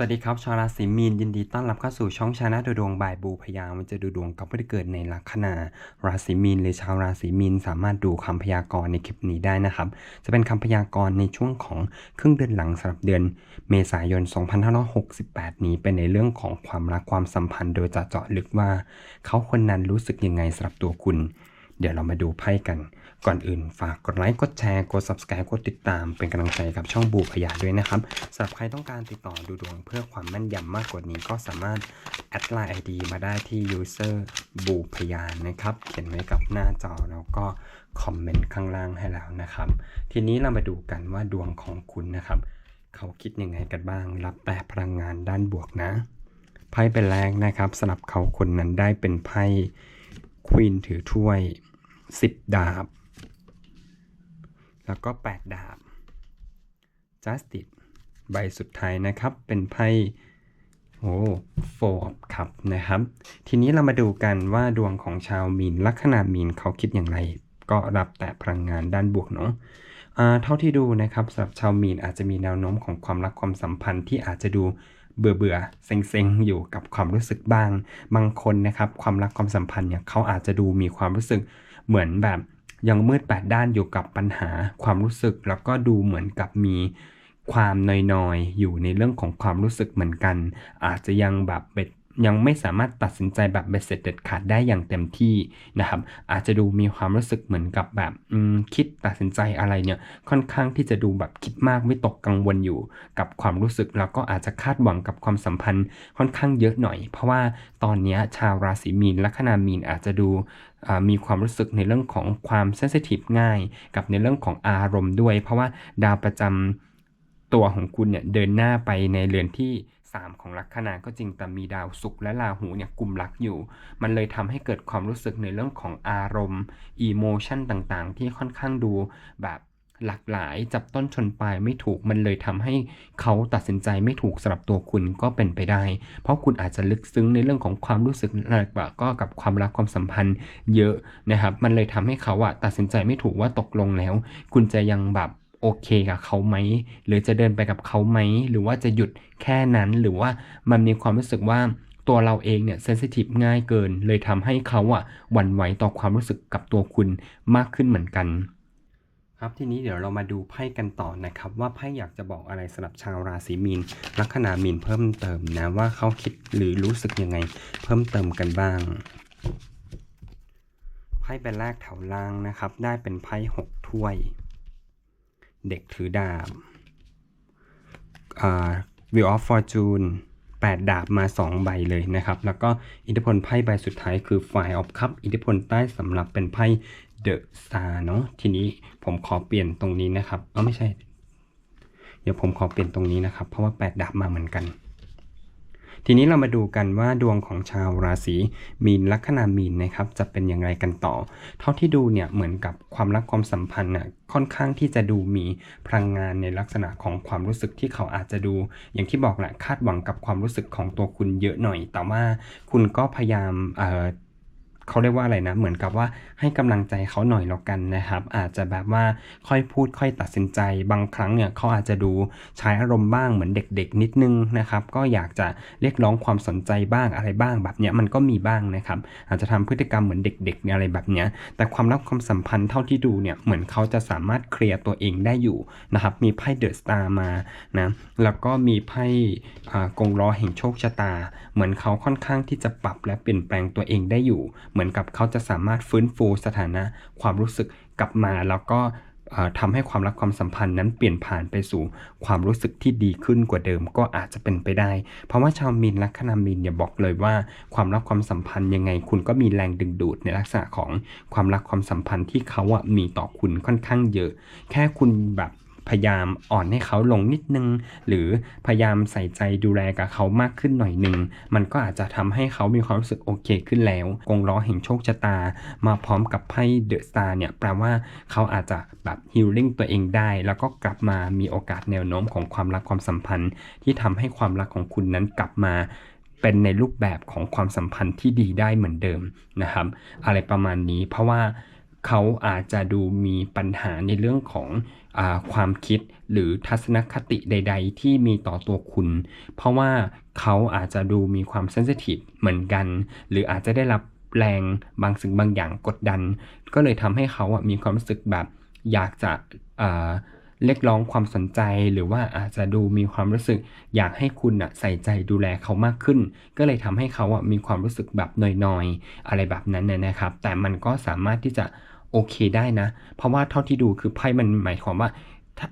สวัสดีครับชาวราศีมีนยินดีต้อนรับเข้าสู่ช่องชาแนลดูดวงบายบูพยามันจะดูดวงกับผู้ที่เกิดในลัคนาราศีมีนหรือชาวราศีมีนสามารถดูคำพยากรณ์ในคลิปนี้ได้นะครับ จะเป็นคำพยากรณ์ในช่วงของครึ่งเดือนหลังสำหรับเดือน เมษายน 2568 นี้เป็นในเรื่องของความรักความสัมพันธ์ โดยจะเจาะลึกว่า เขาคนนั้นรู้สึกยังไงสำหรับตัวคุณ เดี๋ยวเรามาดูไพ่กัน ก่อนอื่นฝากกดไลค์กดแชร์กด subscribe กดติดตามเป็นกำลังใจกับช่องบูพยาด้วยนะครับสำหรับใครต้องการติดต่อดูดวงเพื่อความแม่นยำมากกว่านี้ก็สามารถแอดไลน์ ID มาได้ที่ user บูพยานะครับ เขียนไว้กับหน้าจอแล้วก็คอมเมนต์ข้างล่างให้แล้วนะครับ ทีนี้เรามาดูกันว่าดวงของคุณนะครับ เขาคิดยังไงกันบ้าง รับแต่พลังงานด้านบวกนะไพ่เป็นแรกนะครับสำหรับเขาคนนั้นได้เป็นไพ่ควีนถือถ้วย 10ดาบ แล้วก็8ดาบ Justice ใบสุดท้ายนะครับ เป็นไพ่โอ้โฟร์ครับนะครับ ทีนี้เรามาดูกันว่าดวงของชาวมีนลัคนามีนเขาคิดอย่างไร ก็รับแต่พลังงานด้านบวกเนาะอ่าเท่าที่ดูนะครับสำหรับชาวมีนอาจจะมีแนวโน้มของความรักความสัมพันธ์ที่อาจจะดูเบื่อเบื่อๆเซ็งๆ อยู่กับความรู้สึกบ้าง บางคนนะครับ ความรักความสัมพันธ์เนี่ยเขาอาจจะดูมีความรู้สึก เหมือนแบบยังมืดแปดด้านอยู่กับปัญหาความรู้สึก แล้วก็ดูเหมือนกับมีความนอยๆ อยู่ในเรื่องของความรู้สึกเหมือนกัน อาจจะยังแบบเบ็ด ยังไม่สามารถตัดสินใจแบบเบ็ดเสร็จเด็ดขาดได้อย่างเต็มที่นะครับอาจจะดูมีความรู้สึกเหมือนกับแบบคิดตัดสินใจอะไรเนี่ยค่อนข้างที่จะดูแบบคิดมากไม่ตกกังวลอยู่กับความรู้สึกแล้วก็อาจจะคาดหวังกับความสัมพันธ์ค่อนข้างเยอะหน่อย เพราะว่าตอนนี้ชาวราศีมีนลัคนามีนอาจจะดูมีความรู้สึกในเรื่องของความเซนซิทีฟง่าย กับในเรื่องของอารมณ์ด้วย เพราะว่าดาวประจำตัวของคุณเนี่ยเดินหน้าไปในเรือนที่ 3 ของลัคนาก็จริงแต่มีดาวศุกร์และราหูเนี่ยกลุ่มลักอยู่ มันเลยทำให้เกิดความรู้สึกในเรื่องของอารมณ์อีโมชันต่างๆ ที่ค่อนข้างดูแบบหลากหลายจับต้นชนปลายไม่ถูกมันเลยทำให้เขาตัดสินใจไม่ถูกสำหรับตัวคุณก็เป็นไปได้ เพราะคุณอาจจะลึกซึ้งในเรื่องของความรู้สึกอะไรกว่าก็กับความรักความสัมพันธ์เยอะนะครับ มันเลยทำให้เขาอะตัดสินใจไม่ถูกว่าตกลงแล้ว คุณจะยังแบบ โอเคกับเขาไหม หรือจะเดินไปกับเขาไหม หรือว่าจะหยุดแค่นั้นหรือว่ามันมีความรู้สึกว่าตัวเราเองเนี่ยเซนซิทีฟง่ายเกิน เลยทำให้เขาอะหวั่นไหวต่อความรู้สึกกับตัวคุณมากขึ้นเหมือนกัน ครับทีนี้เดี๋ยวเรามาดูไพ่กันต่อนะครับ ว่าไพ่อยากจะบอกอะไรสำหรับชาวราศีมีน ลัคนามีนเพิ่มเติมนะว่าเขาคิดหรือรู้สึกยังไง เพิ่มเติมกันบ้างไพ่เป็นแรกแถวล่างนะครับ ได้เป็นไพ่หกถ้วย เด็กถือดาบวิวออฟฟอร์จูน8 ดาบมา 2 ใบเลยนะครับ แล้วก็อิทธิพลไพ่ใบสุดท้ายคือฝ่ายออฟคัพอิทธิพลใต้สำหรับเป็นไพ่เดอะซาเนาะทีนี้ผมขอเปลี่ยนตรงนี้นะครับเออไม่ใช่ เดี๋ยวผมขอเปลี่ยนตรงนี้นะครับ เพราะว่า 8 ดาบมาเหมือนกัน ทีนี้เรามาดูกันว่าดวงของชาวราศีมีนลัคนามีนนะครับจะเป็นอย่างไรกันต่อ เท่าที่ดูเนี่ยเหมือนกับความรักความสัมพันธ์น่ะค่อนข้างที่จะดูมีพลังงานในลักษณะของความรู้สึกที่เขาอาจจะดู อย่างที่บอกแหละคาดหวังกับความรู้สึกของตัวคุณเยอะหน่อย แต่ว่าคุณก็พยายามเอ่อ เขาเรียกว่าอะไรนะ เหมือนกับว่าให้กำลังใจเขาหน่อยแล้วกันนะครับ อาจจะแบบว่าค่อยพูดค่อยตัดสินใจ บางครั้งเนี่ยเขาอาจจะดูใช้อารมณ์บ้างเหมือนเด็กๆ นิดนึงนะครับ ก็อยากจะเรียกร้องความสนใจบ้างอะไรบ้างแบบเนี้ยมันก็มีบ้างนะครับ อาจจะทำพฤติกรรมเหมือนเด็กๆเนี่ยอะไรแบบเนี้ย แต่ความรักความสัมพันธ์เท่าที่ดูเนี่ยเหมือนเขาจะสามารถเคลียร์ตัวเองได้อยู่นะครับ มีไพ่เดอะสตาร์มานะแล้วก็มีไพ่กงล้อแห่งโชคชะตา เหมือนเขาค่อนข้างที่จะปรับและเปลี่ยนแปลงตัวเองได้อยู่เหมือนกับเขาจะสามารถฟื้นฟูสถานะความรู้สึกกลับมาแล้วก็เอ่อทำให้ความรักความสัมพันธ์นั้นเปลี่ยนผ่านไปสู่ความรู้สึกที่ดีขึ้นกว่าเดิมก็อาจจะเป็นไปได้ เพราะว่าชาวมีนลัคนามีนอย่าบอกเลยว่าความรักความสัมพันธ์ยังไงคุณก็มีแรงดึงดูดในลักษณะของความรักความสัมพันธ์ที่เขาอะมีต่อคุณค่อนข้างเยอะ แค่คุณแบบ พยายามอ่อนให้เขาลงนิดนึง หรือพยายามใส่ใจดูแลกับเขามากขึ้นหน่อยหนึ่งมันก็อาจจะทำให้เขามีความรู้สึกโอเคขึ้นแล้ว กงล้อแห่งโชคชะตา มาพร้อมกับไพ่เดอะสตาร์เนี่ยแปลว่าเขาอาจจะแบบฮิลลิ่งตัวเองได้ แล้วก็กลับมามีโอกาสแนวโน้มของความรักความสัมพันธ์ ที่ทำให้ความรักของคุณนั้นกลับมาเป็นในรูปแบบของความสัมพันธ์ที่ดีได้เหมือนเดิมนะครับ อะไรประมาณนี้เพราะว่า เขาอาจจะดูมีปัญหาในเรื่องของอความคิดหรือทัศนคติใด ๆ ที่มีต่อตัวคุณ เพราะว่าเขาอาจจะดูมีความเซนซิทีฟเหมือนกัน หรืออาจจะได้รับแรงบางสิ่งบางอย่างกดดัน ก็เลยทำให้เขามีความรู้สึกแบบอยากจะ เรียกร้องความสนใจหรือว่าอาจจะดูมีความรู้สึก อยากให้คุณอะใส่ใจดูแลเขามากขึ้น ก็เลยทำให้เขาอะมีความรู้สึกแบบนอยๆ อะไรแบบนั้นนะนะครับ แต่มันก็สามารถที่จะโอเคได้นะ เพราะว่าเท่าที่ดูคือไพ่มันหมายความว่า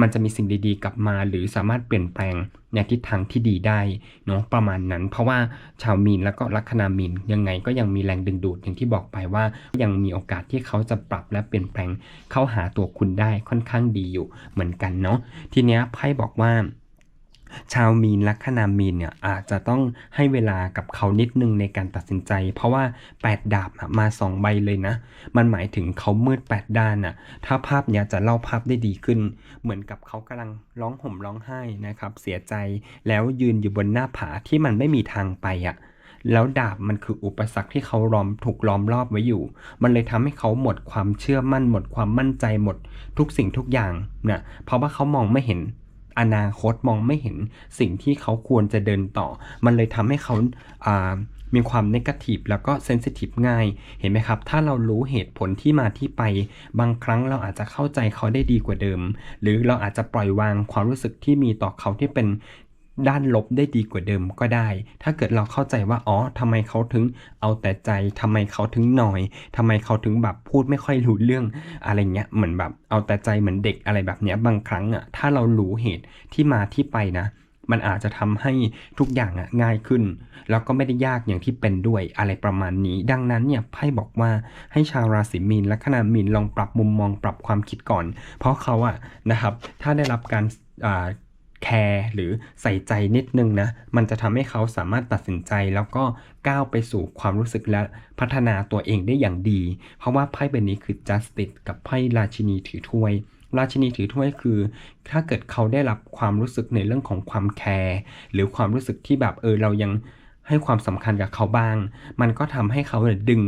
มันจะมีสิ่งดีๆ กลับมา หรือสามารถเปลี่ยนแปลงในทิศทางที่ดีได้เนาะประมาณนั้น เพราะว่าชาวมีนแล้วก็ลัคนามีนยังไงก็ยังมีแรงดึงดูดอย่างที่บอกไปว่า ยังมีโอกาสที่เขาจะปรับและเปลี่ยนแปลงเข้าหาตัวคุณได้ค่อนข้างดีอยู่เหมือนกันเนาะทีเนี้ยไพ่บอกว่า ชาวมีนลัคนามีนเนี่ยอาจจะต้องให้เวลากับเขานิดนึงในการตัดสินใจ เพราะว่า 8 ดาบมา 2 ใบเลยนะ มันหมายถึงเขามืด 8 ด้านน่ะถ้าภาพเนี้ยจะเล่าภาพได้ดีขึ้น เหมือนกับเขากำลังร้องห่มร้องไห้นะครับเสียใจแล้วยืนอยู่บนหน้าผาที่มันไม่มีทางไปอะแล้วดาบมันคืออุปสรรคที่เขาล้อมถูกล้อมรอบไว้อยู่ มันเลยทำให้เขาหมดความเชื่อมั่น หมดความมั่นใจหมดทุกสิ่งทุกอย่างนะเพราะว่าเขามองไม่เห็น อนาคตมองไม่เห็นสิ่งที่เขาควรจะเดินต่อ มันเลยทำให้เขาามีความนกาทีฟแล้วก็เซนซิทีฟง่าย เห็นไหมครับ ถ้าเรารู้เหตุผลที่มาที่ไป บางครั้งเราอาจจะเข้าใจเขาได้ดีกว่าเดิม หรือเราอาจจะปล่อยวางความรู้สึกที่มีต่อเขาที่เป็น ด้านลบได้ดีกว่าเดิมก็ได้ ถ้าเกิดเราเข้าใจว่าอ๋อทำไมเขาถึงเอาแต่ใจทำไมเขาถึงหน่อยทำไมเขาถึงแบบพูดไม่ค่อยรู้เรื่องอะไรเงี้ยเหมือนแบบเอาแต่ใจเหมือนเด็กอะไรแบบเนี้ยบางครั้งอะถ้าเรารู้เหตุที่มาที่ไปนะมันอาจจะทำให้ทุกอย่างอะง่ายขึ้น แล้วก็ไม่ได้ยากอย่างที่เป็นด้วยอะไรประมาณนี้ ดังนั้นเนี่ยไพ่บอกว่าให้ชาวราศีมีนและคณะมีนลองปรับมุมมองปรับความคิดก่อน เพราะเขาอะนะครับ ถ้าได้รับการอ่า แคร์หรือใส่ใจนิดนึงนะ มันจะทำให้เขาสามารถตัดสินใจแล้วก็ก้าวไปสู่ความรู้สึกและพัฒนาตัวเองได้อย่างดี เพราะว่าไพ่ใบนี้คือ justice กับไพ่ราชินีถือถ้วย ราชินีถือถ้วยคือ ถ้าเกิดเขาได้รับความรู้สึกในเรื่องของความแคร์หรือความรู้สึกที่แบบเออเรายัง ให้ความสำคัญกับเขาบ้าง มันก็ทำให้เขาเนี่ยดึง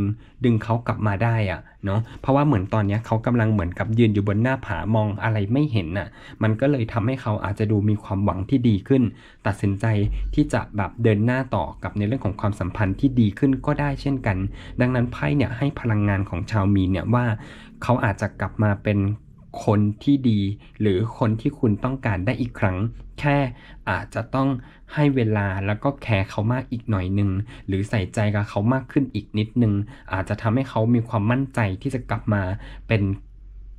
ดึงเขากลับมาได้อะเนาะเพราะว่าเหมือนตอนนี้เขากำลังเหมือนกับยืนอยู่บนหน้าผามองอะไรไม่เห็นน่ะมันก็เลยทำให้เขาอาจจะดูมีความหวังที่ดีขึ้น ตัดสินใจที่จะแบบเดินหน้าต่อกับในเรื่องของความสัมพันธ์ที่ดีขึ้นก็ได้เช่นกัน ดังนั้นไพ่เนี่ยให้พลังงานของชาวมีนเนี่ยว่า เขาอาจจะกลับมาเป็น คนที่ดี หรือคนที่คุณต้องการได้อีกครั้ง แค่อาจจะต้องให้เวลาแล้วก็แคร์เขามากอีกหน่อยหนึ่งหรือใส่ใจกับเขามากขึ้นอีกนิดนึง อาจจะทำให้เขามีความมั่นใจที่จะกลับมาเป็น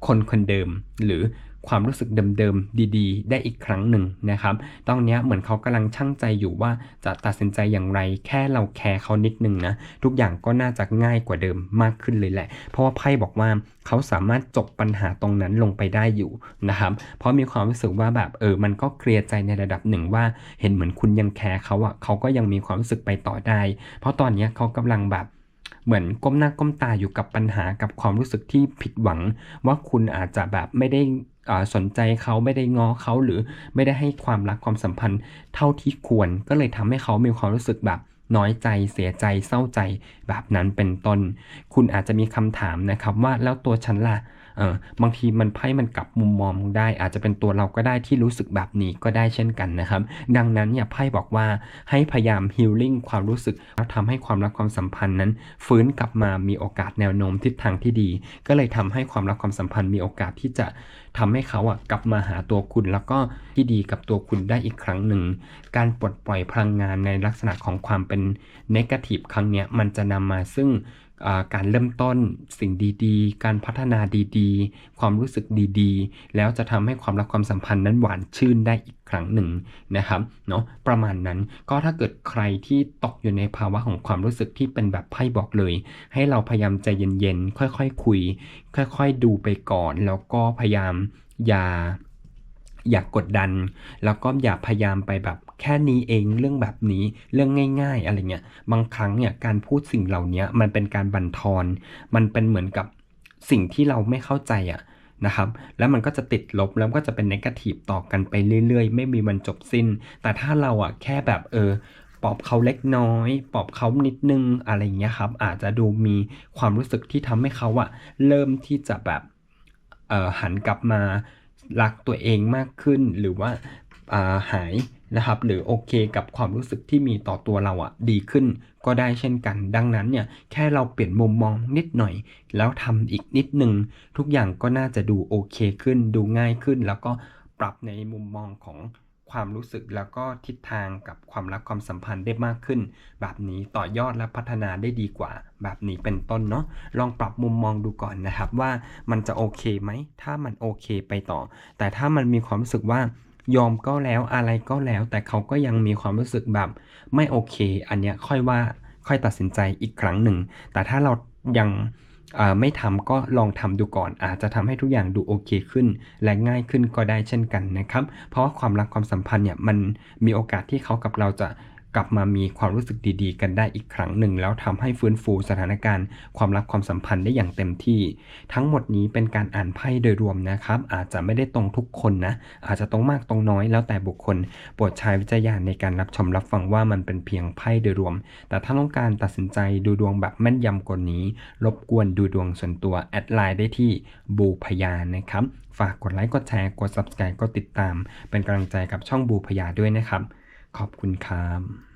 คนคนเดิม หรือ ความรู้สึกเดิมๆ ดีๆ ได้อีกครั้งหนึ่งนะครับ ตอนนี้เหมือนเขากำลังชั่งใจอยู่ว่าจะตัดสินใจอย่างไร แค่เราแคร์เขานิดนึงนะ ทุกอย่างก็น่าจะง่ายกว่าเดิมมากขึ้นเลยแหละ เพราะว่าไพ่บอกว่าเขาสามารถจบปัญหาตรงนั้นลงไปได้อยู่นะครับ เพราะมีความรู้สึกว่าแบบเออ มันก็เคลียร์ใจในระดับหนึ่งว่า เห็นเหมือนคุณยังแคร์เขาอะเขาก็ยังมีความรู้สึกไปต่อได้ เพราะตอนนี้เขากำลังแบบเหมือนก้มหน้าก้มตาอยู่กับปัญหากับความรู้สึกที่ผิดหวัง ว่าคุณอาจจะแบบไม่ได้ สนใจเขาไม่ได้ง้อเขาหรือไม่ได้ให้ความรักความสัมพันธ์เท่าที่ควร ก็เลยทำให้เขามีความรู้สึกแบบน้อยใจเสียใจเศร้าใจแบบนั้นเป็นต้น คุณอาจจะมีคำถามนะครับว่าแล้วตัวฉันล่ะ บางทีมันไพ่มันกลับมุมมองได้ อาจจะเป็นตัวเราก็ได้ที่รู้สึกแบบนี้ก็ได้เช่นกันนะครับ ดังนั้นเนี่ยไพ่บอกว่าให้พยายามฮิลลิ่งความรู้สึกแล้วทำให้ความรักความสัมพันธ์นั้น ฟื้นกลับมามีโอกาสแนวโน้มทิศทางที่ดี ก็เลยทำให้ความรักความสัมพันธ์มีโอกาสที่จะทำให้เขาอะกลับมาหาตัวคุณ แล้วก็ที่ดีกับตัวคุณได้อีกครั้งหนึ่ง การปลดปล่อยพลังงานในลักษณะของความเป็นเนกาทีฟครั้งเนี้ยมันจะนำมาซึ่ง การเริ่มต้นสิ่งดีๆ การพัฒนาดีๆ ความรู้สึกดีๆ แล้วจะทำให้ความรักความสัมพันธ์นั้นหวานชื่นได้อีกครั้งหนึ่งนะครับเนาะประมาณนั้นก็ถ้าเกิดใครที่ตกอยู่ในภาวะของความรู้สึกที่เป็นแบบไพ่บอกเลย ให้เราพยายามใจเย็นๆ ค่อยๆคคุย ค่อยๆดูไปก่อน แล้วก็พยายามอย่า อย่ากกดดัน แล้วก็อย่าพยายามไปแบบแค่นี้เองเรื่องแบบนี้เรื่องง่าย ๆ อะไรเงี้ยบางครั้งเนี่ยการพูดสิ่งเหล่านี้มันเป็นการบั่นทอน มันเป็นเหมือนกับสิ่งที่เราไม่เข้าใจอะนะครับแล้วมันก็จะติดลบแล้วก็จะเป็นนกาทีฟต่อกันไปเรื่อยๆ ไม่มีวันจบสิ้น แต่ถ้าเราอะแค่แบบเออปลอบเขาเล็กน้อยปลอบเขานิดนึงอะไรเงี้ยครับ อาจจะดูมีความรู้สึกที่ทำให้เขาอะเริ่มที่จะแบบเออหันกลับมา รักตัวเองมากขึ้นหรือว่าาหายนะครับ หรือโอเคกับความรู้สึกที่มีต่อตัวเราอะดีขึ้นก็ได้เช่นกัน ดังนั้นเนี่ยแค่เราเปลี่ยนมุมมองนิดหน่อย แล้วทำอีกนิดหนึ่งทุกอย่างก็น่าจะดูโอเคขึ้น ดูง่ายขึ้น แล้วก็ปรับในมุมมองของ ความรู้สึกแล้วก็ทิศทางกับความรักความสัมพันธ์ได้มากขึ้น แบบนี้ต่อยอดและพัฒนาได้ดีกว่า แบบนี้เป็นต้นเนาะลองปรับมุมมองดูก่อนนะครับว่ามันจะโอเคไหม ถ้ามันโอเคไปต่อ แต่ถ้ามันมีความรู้สึกว่ายอมก็แล้วอะไรก็แล้ว แต่เขาก็ยังมีความรู้สึกแบบไม่โอเค อันเนี้ยค่อยว่าค่อยตัดสินใจอีกครั้งหนึ่ง แต่ถ้าเรายัง ไม่ทำก็ลองทำดูก่อน อาจจะทำให้ทุกอย่างดูโอเคขึ้น และง่ายขึ้นก็ได้เช่นกันนะครับ เพราะว่าความรักความสัมพันธ์เนี่ยมันมีโอกาสที่เขากับเราจะ กลับมามีความรู้สึกดีๆ กันได้อีกครั้งหนึ่ง แล้วทำให้ฟื้นฟูสถานการณ์ ความรักความสัมพันธ์ได้อย่างเต็มที่ ทั้งหมดนี้เป็นการอ่านไพ่โดยรวมนะครับ อาจจะไม่ได้ตรงทุกคนนะ อาจจะตรงมากตรงน้อยแล้วแต่บุคคลโปรดใช้วิจารณในการรับชมรับฟังว่ามันเป็นเพียงไพ่โดยรวม แต่ถ้าต้องการตัดสินใจดูดวงแบบแม่นยำกว่านี้ รบกวนดูดวงส่วนตัวแอดไลน์ได้ที่บูพยานะครับฝากกดไลค์กดแชร์กด subscribe กดติดตาม เป็นกำลังใจกับช่องบูพยาด้วยนะครับ ขอบคุณครับ